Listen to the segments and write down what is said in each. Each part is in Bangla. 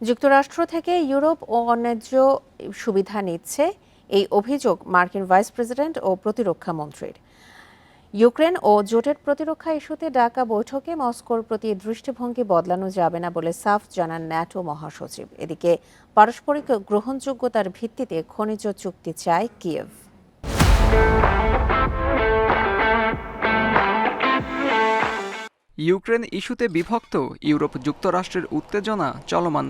যুক্তরাষ্ট্র থেকে ইউরোপ ও অন্যায্য সুবিধা নিচ্ছে এই অভিযোগ মার্কিন ভাইস প্রেসিডেন্ট ও প্রতিরক্ষা মন্ত্রীর। ইউক্রেন ও জোটের প্রতিরক্ষা ইস্যুতে ডাকা বৈঠকে মস্কোর প্রতি দৃষ্টিভঙ্গি বদলানো যাবে না বলে সাফ জানান ন্যাটো মহাসচিব। এদিকে পারস্পরিক গ্রহণযোগ্যতার ভিত্তিতে খনিজ চুক্তি চায় কিয়েভ। ইউক্রেন ইস্যুতে বিভক্ত ইউরোপ যুক্তরাষ্ট্রের উত্তেজনা চলমান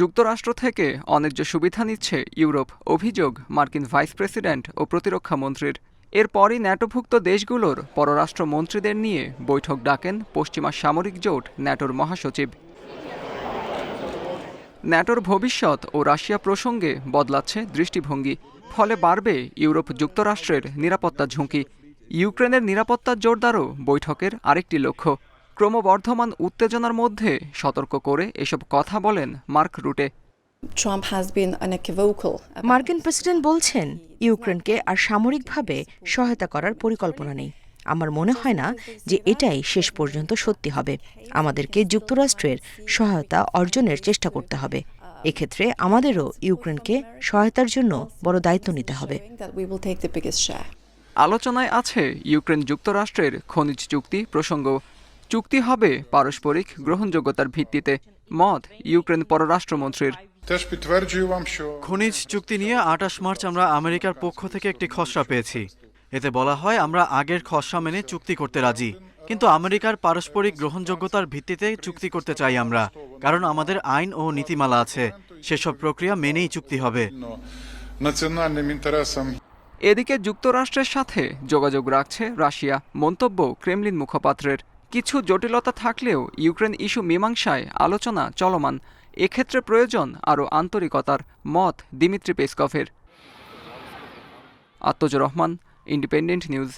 যুক্তরাষ্ট্র থেকে অন্যায্য সুবিধা নিচ্ছে ইউরোপ অভিযোগ মার্কিন ভাইস প্রেসিডেন্ট ও প্রতিরক্ষা মন্ত্রীর। এরপরই ন্যাটোভুক্ত দেশগুলোর পররাষ্ট্র মন্ত্রীদের নিয়ে বৈঠক ডাকেন পশ্চিমা সামরিক জোট ন্যাটোর মহাসচিব। ন্যাটোর ভবিষ্যৎ ও রাশিয়া প্রসঙ্গে বদলাচ্ছে দৃষ্টিভঙ্গি, ফলে বাড়বে ইউরোপ যুক্তরাষ্ট্রের নিরাপত্তা ঝুঁকি। ইউক্রেনের নিরাপত্তা জোরদারও বৈঠকের আরেকটি লক্ষ্য। ক্রমবর্ধমান উত্তেজনার মধ্যে সতর্ক করে এসব কথা বলেন মার্ক রুটে। মার্কিন প্রেসিডেন্ট বলছেন ইউক্রেনকে আর সামরিকভাবে সহায়তা করার পরিকল্পনা নেই। আমার মনে হয় না যে এটাই শেষ পর্যন্ত সত্যি হবে। আমাদেরকে যুক্তরাষ্ট্রের সহায়তা অর্জনের চেষ্টা করতে হবে। এক্ষেত্রে আমাদেরও ইউক্রেনকে সহায়তার জন্য বড় দায়িত্ব নিতে হবে. আলোচনায় আছে ইউক্রেন যুক্তরাষ্ট্রের খনিজ চুক্তি প্রসঙ্গ। চুক্তি হবে পারস্পরিক গ্রহণযোগ্যতার ভিত্তিতে মত ইউক্রেন পররাষ্ট্রমন্ত্রীর। খনিজ চুক্তি নিয়ে আঠাশ মার্চ আমরা আমেরিকার পক্ষ থেকে একটি খসড়া পেয়েছি। এতে বলা হয় আমরা আগের খসড়া মেনে চুক্তি করতে রাজি কিন্তু আমেরিকার পারস্পরিক গ্রহণযোগ্যতার ভিত্তিতে চুক্তি করতে চাই আমরা কারণ আমাদের আইন ও নীতিমালা আছে। সেসব প্রক্রিয়া মেনেই চুক্তি হবে। এদিকে যুক্তরাষ্ট্রের সাথে যোগাযোগ রাখছে রাশিয়া মন্তব্য ক্রেমলিন মুখপাত্রের। কিছু জটিলতা থাকলেও ইউক্রেন ইস্যু মীমাংসায় আলোচনা চলমান। এক্ষেত্রে প্রয়োজন আরও আন্তরিকতার মত দিমিত্রি পেসকফের আত্মজ রহমান, ইন্ডিপেন্ডেন্ট নিউজ।